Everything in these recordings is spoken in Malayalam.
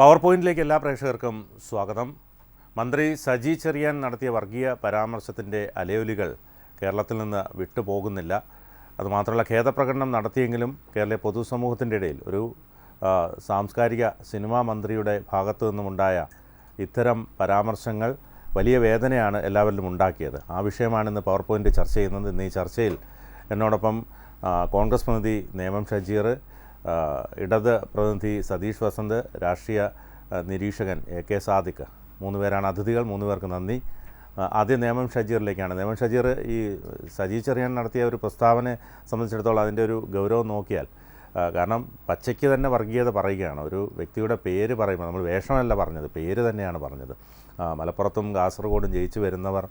പവർ പോയിന്റിലേക്ക് എല്ലാ പ്രേക്ഷകർക്കും സ്വാഗതം. മന്ത്രി സജി ചെറിയാൻ നടത്തിയ വർഗീയ പരാമർശത്തിന്റെ അലയൊലികൾ കേരളത്തിൽ നിന്ന് വിട്ടുപോകുന്നില്ല. അതുമാത്രമല്ല ഖേദപ്രകടനം നടത്തിയെങ്കിലും കേരള പൊതുസമൂഹത്തിന്റെ ഇടയിൽ ഒരു സാംസ്കാരിക സിനിമാ മന്ത്രിയുടെ ഭാഗത്തു നിന്നുമുണ്ടായ ഇത്തരം പരാമർശങ്ങൾ വലിയ വേദനയാണ് എല്ലാവരിലും ഉണ്ടാക്കിയത്. ആ വിഷയമാണ് ഇന്ന് പവർ പോയിന്റ് ചർച്ച ചെയ്യുന്നത്. ഇന്ന് ഈ ചർച്ചയിൽ എന്നോടൊപ്പം കോൺഗ്രസ് പ്രതിനിധി നേമം ഷജീർ ഇടത് പ്രതിനിധി സതീഷ് വസന്ത് രാഷ്ട്രീയ നിരീക്ഷകൻ എ കെ സാദിഖ്. മൂന്ന് പേരാണ് അതിഥികൾ മൂന്ന് പേർക്ക് നന്ദി. ആദ്യം നേമം ഷജീറിലേക്കാണ്. നേമം ഷജീർ ഈ സജി ചെറിയാൻ നടത്തിയ ഒരു പ്രസ്താവനയെ സംബന്ധിച്ചിടത്തോളം അതിന്റെ ഒരു ഗൗരവം നോക്കിയാൽ കാരണം പച്ചയ്ക്ക് തന്നെ വർഗീയത പറയുകയാണ്. ഒരു വ്യക്തിയുടെ പേര് പറയുമ്പോൾ നമ്മൾ വേഷമല്ല പറഞ്ഞത് പേര് തന്നെയാണ് പറഞ്ഞത്. മലപ്പുറത്തും കാസർഗോഡും ജയിച്ചു വരുന്നവർ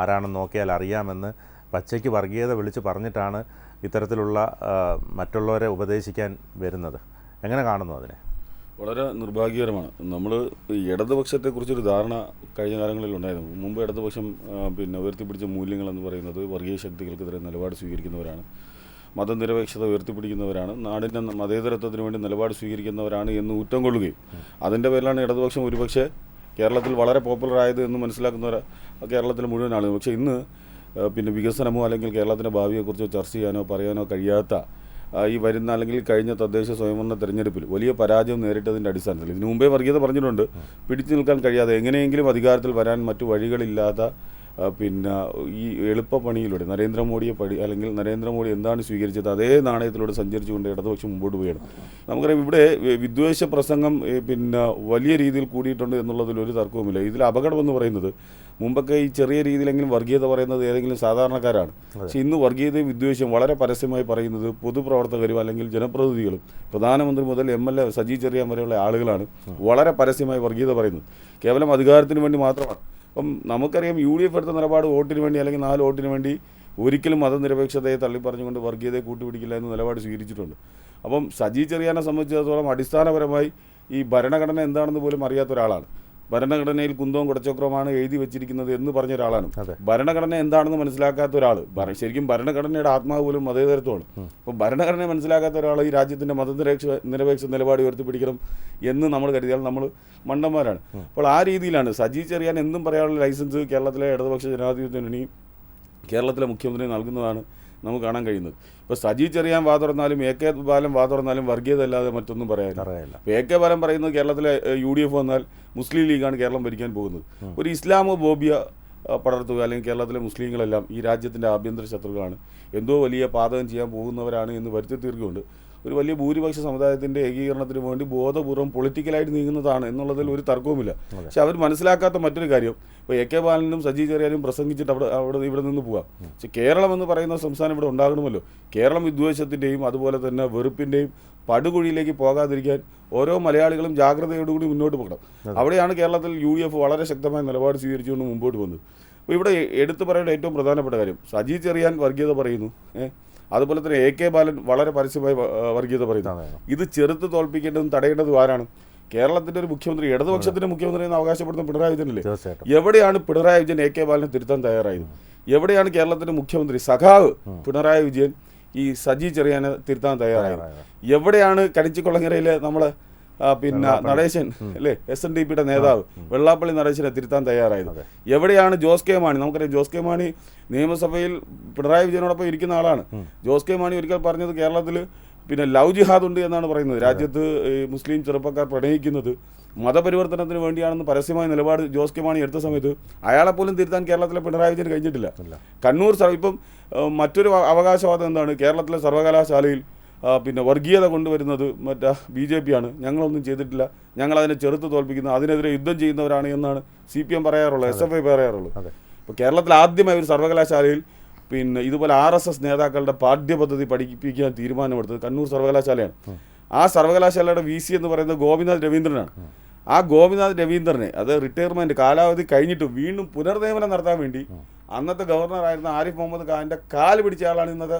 ആരാണെന്ന് നോക്കിയാൽ അറിയാമെന്ന് പച്ചയ്ക്ക് വർഗീയത വിളിച്ച് പറഞ്ഞിട്ടാണ് ഇത്തരത്തിലുള്ള മറ്റുള്ളവരെ ഉപദേശിക്കാൻ വരുന്നത്. എങ്ങനെ കാണുന്നു അതിനെ? വളരെ നിർഭാഗ്യകരമാണ്. നമ്മൾ ഇടതുപക്ഷത്തെക്കുറിച്ചൊരു ധാരണ കഴിഞ്ഞ കാലങ്ങളിൽ ഉണ്ടായിരുന്നു. മുമ്പ് ഇടതുപക്ഷം പിന്നെ ഉയർത്തിപ്പിടിച്ച മൂല്യങ്ങൾ എന്ന് പറയുന്നത് വർഗീയ ശക്തികൾക്കെതിരെ നിലപാട് സ്വീകരിക്കുന്നവരാണ്. മതനിരപേക്ഷത ഉയർത്തിപ്പിടിക്കുന്നവരാണ്. നാടിന്റെ മതേതരത്വത്തിന് വേണ്ടി നിലപാട് സ്വീകരിക്കുന്നവരാണ് എന്ന് ഊറ്റം കൊള്ളുകയും. അതിന്റെ പേരിലാണ് ഇടതുപക്ഷം ഒരുപക്ഷെ കേരളത്തിൽ വളരെ പോപ്പുലർ ആയത് എന്ന് മനസ്സിലാക്കുന്നവർ കേരളത്തിലെ മുഴുവൻ ആളുകൾ പക്ഷേ ഇന്ന് പിന്നെ വികസനമോ അല്ലെങ്കിൽ കേരളത്തിന്റെ ഭാവിയെക്കുറിച്ചോ ചർച്ച ചെയ്യാനോ പറയാനോ കഴിയാത്ത ഈ വരുന്ന അല്ലെങ്കിൽ കഴിഞ്ഞ തദ്ദേശ സ്വയംഭരണ തെരഞ്ഞെടുപ്പിൽ വലിയ പരാജയം നേരിട്ടതിന്റെ അടിസ്ഥാനത്തിൽ. ഇതിനു മുമ്പേ വർഗീയത പറഞ്ഞിട്ടുണ്ട്. പിടിച്ചു നിൽക്കാൻ കഴിയാതെ എങ്ങനെയെങ്കിലും അധികാരത്തിൽ വരാൻ മറ്റു വഴികളില്ലാത്ത പിന്നെ ഈ എളുപ്പപ്പണിയിലൂടെ നരേന്ദ്രമോദിയെ പടി അല്ലെങ്കിൽ നരേന്ദ്രമോദി എന്താണ് സ്വീകരിച്ചത്? അതേ നാണയത്തിലൂടെ സഞ്ചരിച്ചുകൊണ്ട് ഇടതുപക്ഷം മുമ്പോട്ട് പോവുകയാണ് നമുക്കറിയാം ഇവിടെ വിദ്വേഷ പ്രസംഗം പിന്നെ വലിയ രീതിയിൽ കൂടിയിട്ടുണ്ട് എന്നുള്ളതിൽ ഒരു തർക്കവുമില്ല. ഇതിൽ അപകടമെന്ന് പറയുന്നത് മുമ്പൊക്കെ ഈ ചെറിയ രീതിയിലെങ്കിലും വർഗീയത പറയുന്നത് ഏതെങ്കിലും സാധാരണക്കാരാണ്. പക്ഷേ ഇന്ന് വർഗീയതയും വിദ്വേഷവും വളരെ പരസ്യമായി പറയുന്നത് പൊതുപ്രവർത്തകരും അല്ലെങ്കിൽ ജനപ്രതിനിധികളും പ്രധാനമന്ത്രി മുതൽ M L A Saji Cherian വരെയുള്ള ആളുകളാണ് വളരെ പരസ്യമായി വർഗീയത പറയുന്നത്. കേവലം അധികാരത്തിന് വേണ്ടി മാത്രമാണ്. അപ്പം നമുക്കറിയാം യു ഡി എഫ് എടുത്ത നിലപാട് വോട്ടിന് വേണ്ടി അല്ലെങ്കിൽ നാല് വോട്ടിന് വേണ്ടി ഒരിക്കലും മതനിരപേക്ഷതയെ തള്ളിപ്പറഞ്ഞുകൊണ്ട് വർഗീയതയെ കൂട്ടുപിടിക്കില്ല എന്ന നിലപാട് സ്വീകരിച്ചിട്ടുണ്ട്. അപ്പം സജി ചെറിയാനെ സംബന്ധിച്ചിടത്തോളം അടിസ്ഥാനപരമായി ഈ ഭരണഘടന എന്താണെന്ന് പോലും അറിയാത്ത ഒരാളാണ്. ഭരണഘടനയിൽ കുന്തവും കുടച്ചക്രവുമാണ് എഴുതി വെച്ചിരിക്കുന്നത് എന്ന് പറഞ്ഞ ഒരാളാണ്. ഭരണഘടന എന്താണെന്ന് മനസ്സിലാക്കാത്ത ഒരാൾ ശരിക്കും ഭരണഘടനയുടെ ആത്മാവ് പോലും മതേതരത്വമാണ്. അപ്പോൾ ഭരണഘടനയെ മനസ്സിലാക്കാത്ത ഒരാൾ ഈ രാജ്യത്തിന്റെ മതനിരപേക്ഷ നിരപേക്ഷ നിലപാട് ഉയർത്തിപ്പിടിക്കണം എന്ന് നമ്മൾ കരുതിയാൽ നമ്മൾ മണ്ടന്മാരാണ്. അപ്പോൾ ആ രീതിയിലാണ് സജി ചെറിയാൻ എന്നും പറയാനുള്ള ലൈസൻസ് കേരളത്തിലെ ഇടതുപക്ഷ ജനാധിപത്യ മുന്നണി കേരളത്തിലെ മുഖ്യമന്ത്രി നൽകുന്നതാണ് നമുക്ക് കാണാൻ കഴിയുന്നത്. ഇപ്പോൾ സജി ചെറിയാൻ വാ തുറന്നാലും എ കെ ബാലൻ വാ തുറന്നാലും വർഗീയതല്ലാതെ മറ്റൊന്നും പറയാനില്ല. എ കെ ബാലൻ പറയുന്നത് കേരളത്തിലെ യു ഡി എഫ് വന്നാൽ മുസ്ലിം ലീഗാണ് കേരളം ഭരിക്കാൻ പോകുന്നത്. ഒരു ഇസ്ലാമോ ബോബിയ പടർത്തുക അല്ലെങ്കിൽ കേരളത്തിലെ മുസ്ലിങ്ങളെല്ലാം ഈ രാജ്യത്തിന്റെ ആഭ്യന്തര ശത്രുക്കളാണ്. എന്തോ വലിയ പാതകം ചെയ്യാൻ പോകുന്നവരാണ് എന്ന് വരുത്തി തീർക്കുകൊണ്ട് ഒരു വലിയ ഭൂരിപക്ഷ സമുദായത്തിന്റെ ഏകീകരണത്തിന് വേണ്ടി ബോധപൂർവം പൊളിറ്റിക്കലായിട്ട് നീങ്ങുന്നതാണ് എന്നുള്ളതിൽ ഒരു തർക്കവുമില്ല. പക്ഷെ അവർ മനസ്സിലാക്കാത്ത മറ്റൊരു കാര്യം. ഇപ്പോൾ എ കെ ബാലനും സജി ചെറിയാനും പ്രസംഗിച്ചിട്ട് അവിടെ അവിടെ ഇവിടെ നിന്ന് പോകാം പക്ഷെ കേരളം എന്ന് പറയുന്ന സംസ്ഥാനം ഇവിടെ ഉണ്ടാകണമല്ലോ. കേരളം വിദ്വേഷത്തിന്റെയും അതുപോലെ തന്നെ വെറുപ്പിന്റെയും പടുകുഴിയിലേക്ക് പോകാതിരിക്കാൻ ഓരോ മലയാളികളും ജാഗ്രതയോടുകൂടി മുന്നോട്ട് പോകണം. അവിടെയാണ് കേരളത്തിൽ യു ഡി എഫ് വളരെ ശക്തമായ നിലപാട് സ്വീകരിച്ചുകൊണ്ട് മുമ്പോട്ട് പോകുന്നത്. അപ്പോൾ ഇവിടെ എടുത്തു പറയേണ്ട ഏറ്റവും പ്രധാനപ്പെട്ട കാര്യം സജി ചെറിയാൻ വർഗീയത പറയുന്നു. ഏഹ്? അതുപോലെ തന്നെ എ കെ ബാലൻ വളരെ പരസ്യമായി വർഗീയത പറയുന്നതാണ്. ഇത് ചെറുത്ത് തോൽപ്പിക്കേണ്ടതും തടയേണ്ടതും ആരാണ്? കേരളത്തിന്റെ ഒരു മുഖ്യമന്ത്രി ഇടതുപക്ഷത്തിന്റെ മുഖ്യമന്ത്രി എന്ന് അവകാശപ്പെടുന്ന പിണറായി വിജയൻ അല്ലേ? എവിടെയാണ് പിണറായി വിജയൻ എ കെ ബാലനെ തിരുത്താൻ തയ്യാറായത്? എവിടെയാണ് കേരളത്തിന്റെ മുഖ്യമന്ത്രി സഖാവ് പിണറായി വിജയൻ ഈ സജി ചെറിയാനെ തിരുത്താൻ തയ്യാറായത്. എവിടെയാണ് കടിച്ചിക്കൊള്ളങ്ങരയിലെ നമ്മളെ പിന്നെ നടേശൻ അല്ലേ? എസ് എൻ ഡി പിയുടെ നേതാവ് വെള്ളാപ്പള്ളി നടേശനെ തിരുത്താൻ തയ്യാറായത്. എവിടെയാണ് ജോസ് കെ മാണി? നമുക്കറിയാം ജോസ് കെ മാണി നിയമസഭയിൽ പിണറായി വിജയനോടൊപ്പം ഇരിക്കുന്ന ആളാണ്. ജോസ് കെ മാണി ഒരിക്കൽ പറഞ്ഞത് കേരളത്തിൽ പിന്നെ ലവ് ജിഹാദ് ഉണ്ട് എന്നാണ് പറയുന്നത്. രാജ്യത്ത് ഈ മുസ്ലിം ചെറുപ്പക്കാർ പ്രണയിക്കുന്നത് മതപരിവർത്തനത്തിന് വേണ്ടിയാണെന്ന് പരസ്യമായ നിലപാട് ജോസ് കെ മാണി എടുത്ത സമയത്ത് അയാളെ പോലും തിരുത്താൻ കേരളത്തിലെ പിണറായി വിജയൻ കഴിഞ്ഞിട്ടില്ല. കണ്ണൂർ ഇപ്പം മറ്റൊരു അവ- അവകാശവാദം എന്താണ്? കേരളത്തിലെ സർവകലാശാലയിൽ പിന്നെ വർഗീയത കൊണ്ടുവരുന്നത് മറ്റേ ബി ജെ പി ആണ്. ഞങ്ങളൊന്നും ചെയ്തിട്ടില്ല. ഞങ്ങളതിനെ ചെറുത്ത് തോൽപ്പിക്കുന്നു അതിനെതിരെ യുദ്ധം ചെയ്യുന്നവരാണ് എന്നാണ് സി പി എം പറയാറുള്ളത് എസ് എഫ് ഐ പറയാറുള്ളത്. ഇപ്പോൾ കേരളത്തിൽ ആദ്യമായി ഒരു സർവകലാശാലയിൽ പിന്നെ ഇതുപോലെ ആർ എസ് എസ് നേതാക്കളുടെ പാഠ്യപദ്ധതി പഠിപ്പിക്കാൻ തീരുമാനമെടുത്തത് കണ്ണൂർ സർവകലാശാലയാണ്. ആ സർവകലാശാലയുടെ വി സി എന്ന് പറയുന്നത് ഗോപിനാഥ് രവീന്ദ്രനാണ്. ആ ഗോപിനാഥ് രവീന്ദ്രനെ അത് റിട്ടയർമെന്റ് കാലാവധി കഴിഞ്ഞിട്ട് വീണ്ടും പുനർനിയമനം നടത്താൻ വേണ്ടി അന്നത്തെ ഗവർണറായിരുന്ന ആരിഫ് മുഹമ്മദ് ഖാന്റെ കാൽ പിടിച്ച ആളാണ് ഇന്നത്തെ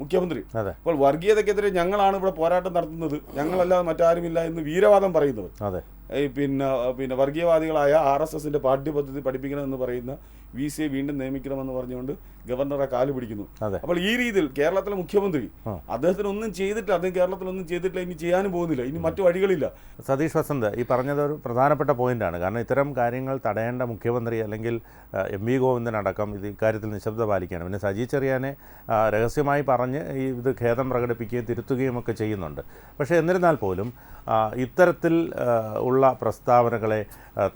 മുഖ്യമന്ത്രി. അപ്പോൾ വർഗീയതയ്ക്കെതിരെ ഞങ്ങളാണ് ഇവിടെ പോരാട്ടം നടത്തുന്നത്. ഞങ്ങളല്ലാതെ മറ്റാരുമില്ല എന്ന് വീരവാദം പറയുന്നവർ. അതെ. പിന്നെ പിന്നെ വർഗീയവാദികളായ ആർ എസ് എസിന്റെ പാഠ്യപദ്ധതി പഠിപ്പിക്കണമെന്ന് പറയുന്ന വി സിയെ വീണ്ടും നിയമിക്കണമെന്ന് പറഞ്ഞുകൊണ്ട് ഗവർണറെ കാൽ പിടിക്കുന്നു. അപ്പോൾ ഈ രീതിയിൽ കേരളത്തിലെ മുഖ്യമന്ത്രി അദ്ദേഹത്തിന് ഒന്നും ചെയ്തിട്ടില്ല. അദ്ദേഹം കേരളത്തിൽ ഒന്നും ചെയ്തിട്ടില്ല. ഇനി ചെയ്യാനും പോകുന്നില്ല. ഇനി മറ്റു വഴികളില്ല. സതീഷ് വസന്ത് ഈ പറഞ്ഞത് ഒരു പ്രധാനപ്പെട്ട പോയിന്റാണ്. കാരണം ഇത്തരം കാര്യങ്ങൾ തടയേണ്ട മുഖ്യമന്ത്രി അല്ലെങ്കിൽ എം വി ഗോവിന്ദൻ അടക്കം ഇത് ഇക്കാര്യത്തിൽ നിശബ്ദ പാലിക്കുകയാണ്. പിന്നെ സജി ചെറിയാനെ രഹസ്യമായി പറഞ്ഞ് ഈ ഇത് ഖേദം പ്രകടിപ്പിക്കുകയും തിരുത്തുകയും ഒക്കെ ചെയ്യുന്നുണ്ട്. പക്ഷേ എന്നിരുന്നാൽ പോലും ഇത്തരത്തിൽ ഉള്ള പ്രസ്താവനകളെ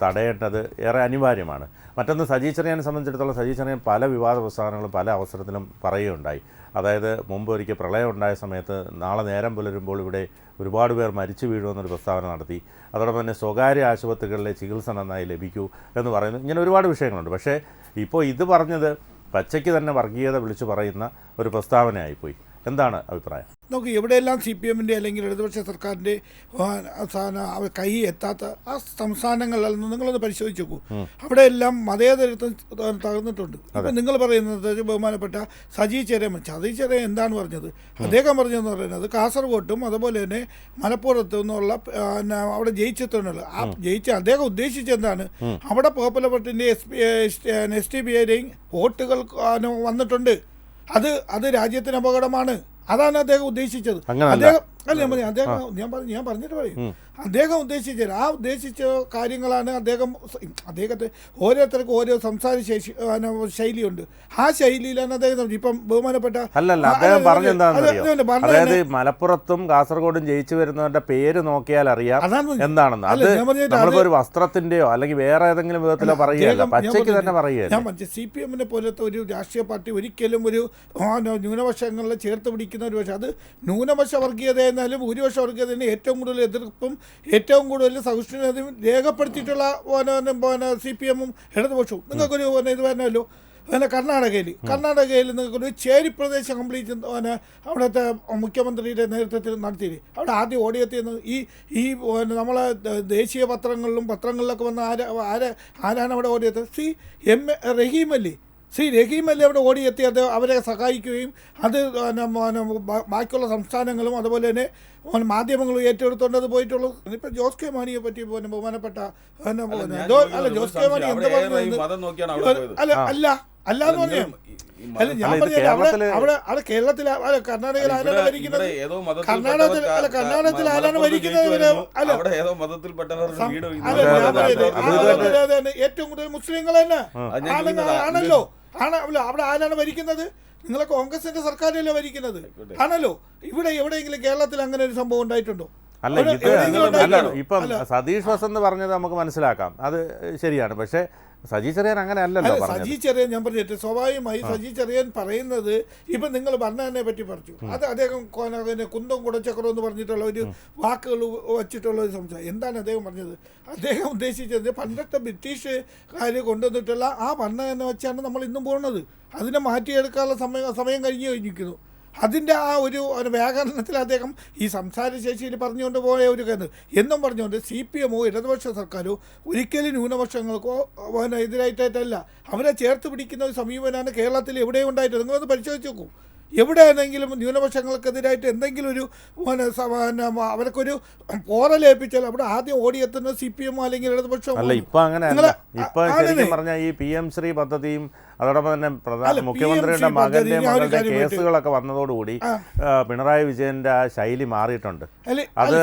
തടയേണ്ടത് ഏറെ അനിവാര്യമാണ്. മറ്റൊന്ന് സജി ചെറിയാനെ സംബന്ധിച്ചിടത്തോളം സജി പല വിവാദ പ്രസ്ഥാനങ്ങളും പല അവസരത്തിലും പറയുകയുണ്ടായി. അതായത് മുമ്പ് ഒരിക്കൽ പ്രളയം ഉണ്ടായ സമയത്ത് നാളെ നേരം പുലരുമ്പോൾ ഇവിടെ ഒരുപാട് പേർ മരിച്ചു വീഴുമെന്നൊരു പ്രസ്താവന നടത്തി. അതോടൊപ്പം തന്നെ സ്വകാര്യ ആശുപത്രികളിലെ ചികിത്സ നന്നായി ലഭിക്കൂ എന്ന് പറയുന്നു. ഇങ്ങനെ ഒരുപാട് വിഷയങ്ങളുണ്ട്. പക്ഷേ ഇപ്പോൾ ഇത് പറഞ്ഞത് പച്ചയ്ക്ക് തന്നെ വർഗീയത വിളിച്ചു പറയുന്ന ഒരു പ്രസ്താവനയായിപ്പോയി. എന്താണ് അഭിപ്രായം? നമുക്ക് എവിടെയെല്ലാം സി പി എമ്മിന്റെ അല്ലെങ്കിൽ ഇടതുപക്ഷ സർക്കാരിന്റെ കൈ എത്താത്ത ആ സംസ്ഥാനങ്ങളിൽ നിന്ന് നിങ്ങളൊന്ന് പരിശോധിച്ച് നോക്കൂ. അവിടെയെല്ലാം മതേതരത്വം തകർന്നിട്ടുണ്ട്. അപ്പം നിങ്ങൾ പറയുന്നത് ബഹുമാനപ്പെട്ട സജി ചെറിയ സജി ചെറിയ എന്താണ് പറഞ്ഞത്? അദ്ദേഹം പറഞ്ഞതെന്ന് പറയുന്നത് കാസർഗോട്ടും അതുപോലെ തന്നെ മലപ്പുറത്തു നിന്നുള്ള അവിടെ ജയിച്ചെത്തുന്നുള്ള ആ ജയിച്ച അദ്ദേഹം ഉദ്ദേശിച്ച എന്താണ്? അവിടെ popular പാർട്ടിന്റെ S P S T B I വോട്ടുകൾ വന്നിട്ടുണ്ട്. അത് അത് രാജ്യത്തിന് അപകടമാണ് അതാണ് അദ്ദേഹം ഉദ്ദേശിച്ചത്. അദ്ദേഹം അല്ല ഞാൻ പറഞ്ഞു അദ്ദേഹം ഞാൻ പറഞ്ഞു ഞാൻ പറഞ്ഞിട്ട് പറയും. അദ്ദേഹം ഉദ്ദേശിച്ച ആ ഉദ്ദേശിച്ച കാര്യങ്ങളാണ് അദ്ദേഹം അദ്ദേഹത്തെ ഓരോരുത്തർക്കും ഓരോ സംസാര ശേഷി ശൈലിയുണ്ട്. ആ ശൈലിയിലാണ് അദ്ദേഹം. ഇപ്പം ബഹുമാനപ്പെട്ട അല്ലല്ല അദ്ദേഹം അല്ല, പറഞ്ഞ എന്താണെന്ന് അത് അറിയോ അതല്ല, പറഞ്ഞത് അതായത് മലപ്പുറത്തും കാസർഗോഡും ജയിച്ചു വരുന്നവരുടെ പേര് നോക്കിയാൽ അറിയാം. എന്താണെന്ന്. അത് നമ്മളിപ്പോ ഒരു വസ്ത്രത്തിന്റെയോ അല്ലെങ്കിൽ വേറെ ഏതെങ്കിലും വിധത്തിലോ പറയുകയല്ല. പച്ചയ്ക്ക് തന്നെ പറയുക ഞാൻ പറഞ്ഞു സി പി എമ്മിനെ പോലത്തെ ഒരു രാഷ്ട്രീയ പാർട്ടി ഒരിക്കലും ഒരു ന്യൂനപക്ഷങ്ങളെ ചേർത്ത് പിടിക്കുന്ന ഒരു പക്ഷേ അത് ന്യൂനപക്ഷ വർഗീയത എന്നാലും ഭൂരിപക്ഷ അതിന് ഏറ്റവും കൂടുതൽ എതിർപ്പും ഏറ്റവും കൂടുതൽ സഹിഷ്ണുതയും രേഖപ്പെടുത്തിയിട്ടുള്ള സി പി എമ്മും ഇടതുപക്ഷവും. നിങ്ങൾക്കൊരു ഇത് പറഞ്ഞല്ലോ പിന്നെ കർണാടകയിൽ. കർണാടകയിൽ നിങ്ങൾക്കൊരു ചേരി പ്രദേശം കംപ്ലീറ്റ് പിന്നെ അവിടുത്തെ മുഖ്യമന്ത്രിയുടെ നേതൃത്വത്തിൽ നടത്തിയില്ലേ? അവിടെ ആദ്യം ഓടിയെത്തിയെന്ന് ഈ ഈ നമ്മളെ ദേശീയ പത്രങ്ങളിലും പത്രങ്ങളിലൊക്കെ വന്ന ആര ആര ആരാണ് അവിടെ ഓടിയത് സി എം റഹീം ശ്രീ രഹീം അല്ലേ അവിടെ ഓടിയെത്തി അത് അവരെ സഹായിക്കുകയും അത് ബാക്കിയുള്ള സംസ്ഥാനങ്ങളും അതുപോലെ തന്നെ മാധ്യമങ്ങളും ഏറ്റെടുത്തുകൊണ്ട് അത് പോയിട്ടുള്ളൂ ഇപ്പം ജോസ് കെ മാണിയെ പറ്റി പിന്നെ ബഹുമാനപ്പെട്ട അല്ല, ജോസ് കെ. മാണി എന്ത് പറഞ്ഞു ഈ പറഞ്ഞത് നോക്കിയാണ് അവിടെ പോയത്? അല്ല അല്ല അല്ലാന്ന് പറഞ്ഞു അല്ല ഞാൻ പറഞ്ഞത് അവിടെ അവിടെ അവിടെ കേരളത്തിൽ അല്ല കർണാടകയിൽ ആരാണ് ഭരിക്കുന്നത് കർണാടകത്തിൽ അല്ല കർണാടകത്തിൽ ആരാണ് ഭരിക്കുന്നത്. അല്ല അവിടെ ഏതോ മതത്തിൽപ്പെട്ടവർ സം- വീട് അല്ല, അതെ, ഞാൻ അതെ, അതെ, അതെ. അതെ, അതെ, ഏറ്റവും കൂടുതൽ മുസ്ലിങ്ങൾ തന്നെ ആണല്ലോ ആണ് അല്ല അവിടെ ആരാണ് ഭരിക്കുന്നത്? നിങ്ങളെ കോൺഗ്രസിന്റെ സർക്കാരല്ലേ ഭരിക്കുന്നത്? ആണല്ലോ. ഇവിടെ എവിടെയെങ്കിലും കേരളത്തിൽ അങ്ങനെ ഒരു സംഭവം ഉണ്ടായിട്ടുണ്ടോ? അല്ല ഇത്? ഇപ്പം. സതീഷ് വസന്ത് പറഞ്ഞത് നമുക്ക് മനസ്സിലാക്കാം. അത് ശരിയാണ്. പക്ഷേ സജി ചെറിയൻ അങ്ങനെ അല്ലല്ലോ അല്ല സജി ചെറിയൻ ഞാൻ പറഞ്ഞിട്ട് സ്വാഭാവികമായി സജി ചെറിയൻ പറയുന്നത് ഇപ്പൊ നിങ്ങൾ പറഞ്ഞതിനെ പറ്റി പറഞ്ഞു. അത് അദ്ദേഹം കുന്തം കുടച്ചക്രം എന്ന് പറഞ്ഞിട്ടുള്ള ഒരു വാക്കുകൾ വച്ചിട്ടുള്ള ഒരു സംശയം. എന്താണ് അദ്ദേഹം പറഞ്ഞത്? അദ്ദേഹം ഉദ്ദേശിച്ചത് പണ്ടത്തെ ബ്രിട്ടീഷുകാർ കൊണ്ടുവന്നിട്ടുള്ള ആ ഭരണം എന്ന് വെച്ചാണ് നമ്മൾ ഇന്നും പോകുന്നത് അതിനെ മാറ്റിയെടുക്കാനുള്ള സമയം സമയം കഴിഞ്ഞു കഴിഞ്ഞിരിക്കുന്നു. അതിന്റെ ആ ഒരു വ്യാകരണത്തിൽ അദ്ദേഹം ഈ സംസാരശേഷിയിൽ പറഞ്ഞുകൊണ്ട് പോയ ഒരു കാര്യം എന്നും പറഞ്ഞുകൊണ്ട് സി പി എമ്മോ ഇടതുപക്ഷ സർക്കാരോ ഒരിക്കലും ന്യൂനപക്ഷങ്ങൾക്കോ എതിരായിട്ടല്ല അവരെ ചേർത്ത് പിടിക്കുന്ന ഒരു സമീപനമാണ് കേരളത്തിൽ എവിടെയും ഉണ്ടായിട്ട് നിങ്ങളത് പരിശോധിച്ച് നോക്കൂ. എവിടെയാണെങ്കിലും ന്യൂനപക്ഷങ്ങൾക്കെതിരായിട്ട് എന്തെങ്കിലും ഒരു അവർക്കൊരു പോറലേൽപ്പിച്ചാൽ അവിടെ ആദ്യം ഓടിയെത്തുന്നത് സി പി എം അല്ലെങ്കിൽ ഇടതുപക്ഷം അല്ല ഇപ്പൊ അങ്ങനെ ഇപ്പൊ ശരിക്കും പറഞ്ഞ ഈ പി എം ശ്രീ പദ്ധതിയും അതോടൊപ്പം തന്നെ പ്രധാന മുഖ്യമന്ത്രിയുടെ മകന്റെ മകളുടെ കേസുകളൊക്കെ വന്നതോടുകൂടി പിണറായി വിജയന്റെ ആ ശൈലി മാറിയിട്ടുണ്ട്. അത്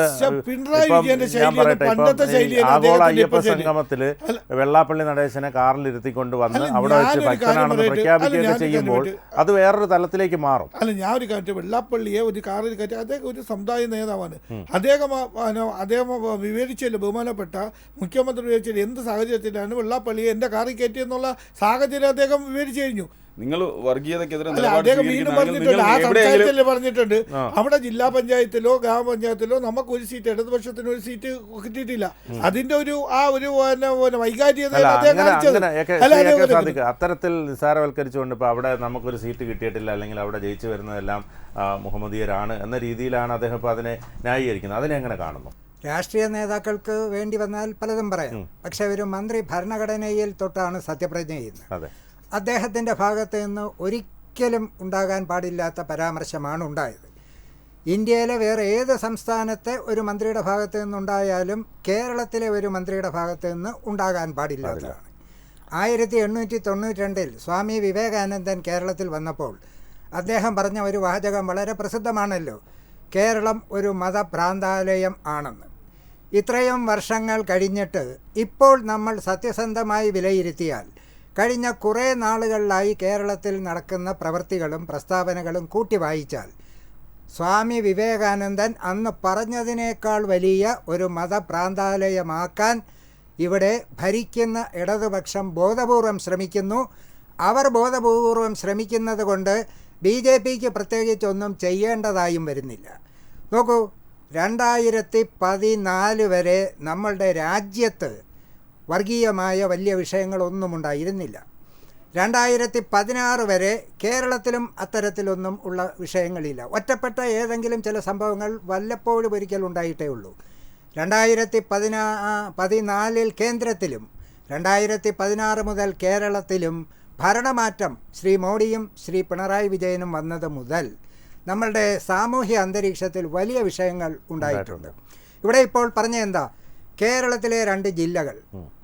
ഞാൻ പറയട്ടെ ഇപ്പം ആഗോള അയ്യപ്പ സംഗമത്തിൽ വെള്ളാപ്പള്ളി നടേശനെ കാറിലിരുത്തിക്കൊണ്ട് വന്ന് അവിടെ വെച്ച് ഭക്തനാണെന്ന് പ്രഖ്യാപിക്കുകയൊക്കെ ചെയ്യുമ്പോൾ അത് വേറൊരു തലത്തിലേക്ക് മാറും. അല്ല ഞാൻ ഒരു കാര്യം വെള്ളാപ്പള്ളിയെ ഒരു കാറിൽ കയറ്റി അദ്ദേഹം ഒരു സമുദായ നേതാവാണ്. അദ്ദേഹം അദ്ദേഹം വിവേചിച്ചില്ല ബഹുമാനപ്പെട്ട മുഖ്യമന്ത്രി വിവേചിച്ചില്ല എന്ത് സാഹചര്യത്തിലാണ് വെള്ളാപ്പള്ളിയെ എന്റെ കാറിൽ കയറ്റിയെന്നുള്ള സാഹചര്യം അദ്ദേഹം വിവേചിച്ചു കഴിഞ്ഞു. നിങ്ങൾ വർഗീയതക്കെതിരെ വീണ്ടും പറഞ്ഞിട്ടുണ്ട്. അവിടെ ജില്ലാ പഞ്ചായത്തിലോ ഗ്രാമപഞ്ചായത്തിലോ നമുക്ക് ഒരു സീറ്റ് ഇടതുപക്ഷത്തിന് ഒരു സീറ്റ് കിട്ടിയിട്ടില്ല. അതിന്റെ ഒരു ആ ഒരു വൈകാരികത അത്തരത്തിൽ നിസ്സാരവൽക്കരിച്ചുകൊണ്ട് ഇപ്പൊ അവിടെ നമുക്കൊരു സീറ്റ് കിട്ടിയിട്ടില്ല അല്ലെങ്കിൽ അവിടെ ജയിച്ചു വരുന്നതെല്ലാം മുഹമ്മദീയരാണ് എന്ന രീതിയിലാണ് അദ്ദേഹം ഇപ്പൊ അതിനെ ന്യായീകരിക്കുന്നത്. അതിനെ എങ്ങനെ കാണുന്നു? രാഷ്ട്രീയ നേതാക്കൾക്ക് വേണ്ടി വന്നാൽ പലതും പറയാം. പക്ഷെ ഒരു മന്ത്രി ഭരണഘടനയിൽ തൊട്ടാണ് സത്യപ്രതിജ്ഞ ചെയ്യുന്നത്. അതെ. അദ്ദേഹത്തിന്റെ ഭാഗത്ത് നിന്ന് ഒരിക്കലും ഉണ്ടാകാൻ പാടില്ലാത്ത പരാമർശമാണ് ഉണ്ടായത്. ഇന്ത്യയിലെ വേറെ ഏത് സംസ്ഥാനത്തെ ഒരു മന്ത്രിയുടെ ഭാഗത്ത് നിന്നുണ്ടായാലും കേരളത്തിലെ ഒരു മന്ത്രിയുടെ ഭാഗത്ത് നിന്ന് ഉണ്ടാകാൻ പാടില്ലാത്തതാണ് ആയിരത്തി എണ്ണൂറ്റി തൊണ്ണൂറ്റി രണ്ടിൽ സ്വാമി വിവേകാനന്ദൻ കേരളത്തിൽ വന്നപ്പോൾ അദ്ദേഹം പറഞ്ഞ ഒരു വാചകം വളരെ പ്രസിദ്ധമാണല്ലോ. കേരളം ഒരു മതഭ്രാന്താലയം ആണെന്ന്. ഇത്രയും വർഷങ്ങൾ കഴിഞ്ഞിട്ട് ഇപ്പോൾ നമ്മൾ സത്യസന്ധമായി വിലയിരുത്തിയാൽ കഴിഞ്ഞ കുറേ നാളുകളിലായി കേരളത്തിൽ നടക്കുന്ന പ്രവൃത്തികളും പ്രസ്താവനകളും കൂട്ടി വായിച്ചാൽ സ്വാമി വിവേകാനന്ദൻ അന്ന് പറഞ്ഞതിനേക്കാൾ വലിയ ഒരു മതഭ്രാന്താലയമാക്കാൻ ഇവിടെ ഭരിക്കുന്ന ഇടതുപക്ഷം ബോധപൂർവം ശ്രമിക്കുന്നു. അവർ ബോധപൂർവം ശ്രമിക്കുന്നത് കൊണ്ട് ബി ജെ പിക്ക് പ്രത്യേകിച്ചൊന്നും ചെയ്യേണ്ടതായും വരുന്നില്ല. നോക്കൂ രണ്ടായിരത്തി പതിനാല് വരെ നമ്മളുടെ രാജ്യത്ത് വർഗീയമായ വലിയ വിഷയങ്ങളൊന്നും ഉണ്ടായിരുന്നില്ല രണ്ടായിരത്തി പതിനാറ് വരെ കേരളത്തിലും അത്തരത്തിലൊന്നും ഉള്ള വിഷയങ്ങളില്ല. ഒറ്റപ്പെട്ട ഏതെങ്കിലും ചില സംഭവങ്ങൾ വല്ലപ്പോഴും ഒരിക്കൽ ഉണ്ടായിട്ടേ ഉള്ളൂ. രണ്ടായിരത്തി പതിനാ പതിനാലിൽ കേന്ദ്രത്തിലും രണ്ടായിരത്തി പതിനാറ് മുതൽ കേരളത്തിലും ഭരണമാറ്റം ശ്രീ മോഡിയും ശ്രീ പിണറായി വിജയനും വന്നത് മുതൽ നമ്മളുടെ സാമൂഹ്യ അന്തരീക്ഷത്തിൽ വലിയ വിഷയങ്ങൾ ഉണ്ടായിട്ടുണ്ട്. ഇവിടെ ഇപ്പോൾ പറഞ്ഞ എന്താ? കേരളത്തിലെ രണ്ട് ജില്ലകൾ.